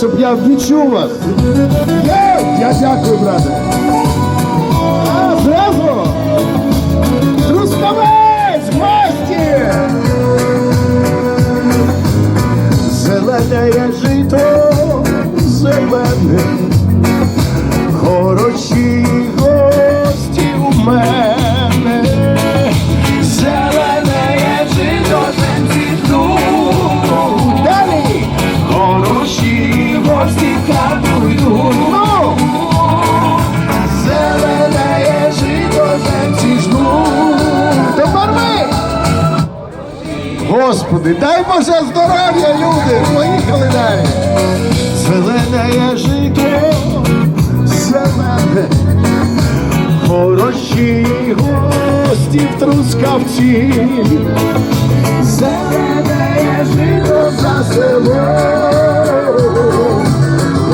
сказав, відчув вас. Я, я дякую, брате. А зразу Трускавець, гості! Зелене жито, зелене, хороші Господи, дай Боже здоров'я, люди! Поїхали далі! Зелене жито, зелене, хороші гості в трускавці. Зелене жито за село,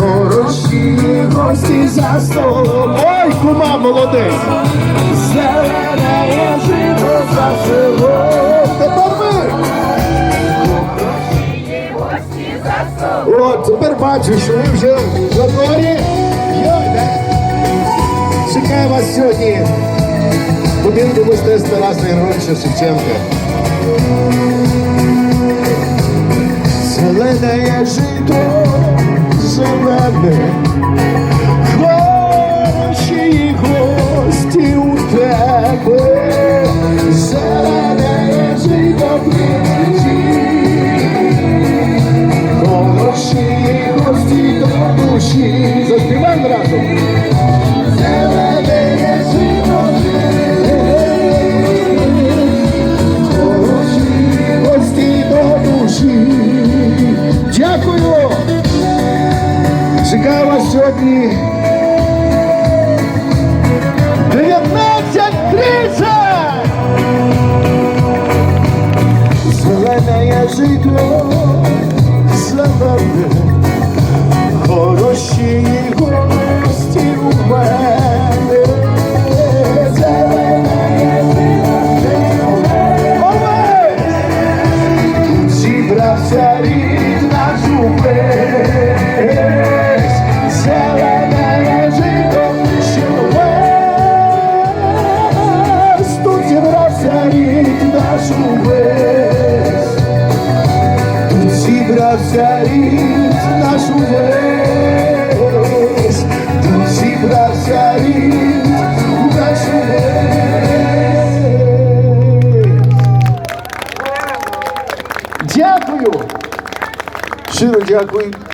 хороші гості за столом. Ой, кума, молодець! Зелене жито за село. Тепер бачу, що ви вже в Задорі. Йой. Чекаю вас сьогодні будинку мистецтва Тараса Ігоровича Шевченка. Зелене жито, Дякую. Чекаю вас сьогодні. 19.30! Зібрався рід наш. Дякую. Щиро дякую.